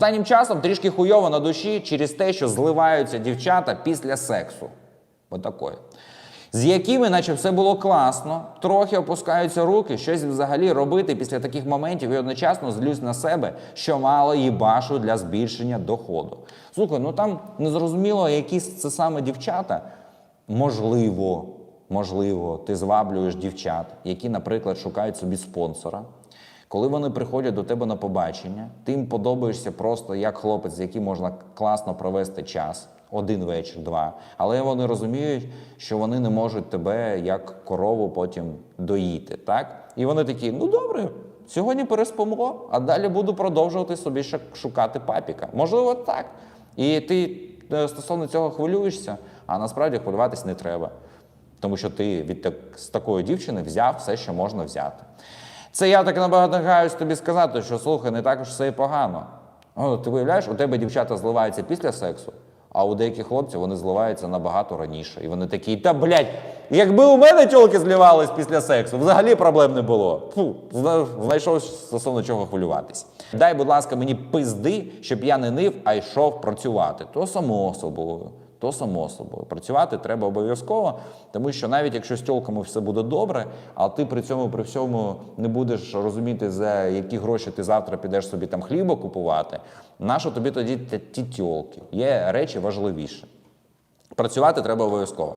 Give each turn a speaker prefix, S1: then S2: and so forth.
S1: Останнім часом трішки хуйово на душі через те, що зливаються дівчата після сексу. Отакої. З якими, наче все було класно, трохи опускаються руки, щось взагалі робити після таких моментів і одночасно злюсь на себе, що мало їбашу для збільшення доходу. Слухай, ну там незрозуміло, які це саме дівчата. Можливо, можливо, ти зваблюєш дівчат, які, наприклад, шукають собі спонсора. Коли вони приходять до тебе на побачення, ти їм подобаєшся просто як хлопець, з яким можна класно провести час, один вечір, два. Але вони розуміють, що вони не можуть тебе як корову потім доїти. Так? І вони такі: ну добре, сьогодні переспимо, а далі буду продовжувати собі шукати папіка. Можливо, так. І ти е, стосовно цього хвилюєшся, а насправді хвилюватись не треба. Тому що ти від так, з такої дівчини взяв все, що можна взяти. Це я так намагаюсь тобі сказати, що слухай, не так уж все і погано. О, ти виявляєш, у тебе дівчата зливаються після сексу, а у деяких хлопців вони зливаються набагато раніше. І вони такі, та блядь, якби у мене тілки зливались після сексу, взагалі проблем не було. Фу, знайшов стосовно чого хвилюватись. Дай, будь ласка, мені пизди, щоб я не нив, а йшов працювати. То само собою. То само собою. Працювати треба обов'язково, тому що навіть якщо з тілками все буде добре, а ти при цьому при всьому не будеш розуміти, за які гроші ти завтра підеш собі там хліба купувати, нащо тобі тоді ті- ті тьолки? Є речі важливіші. Працювати треба обов'язково.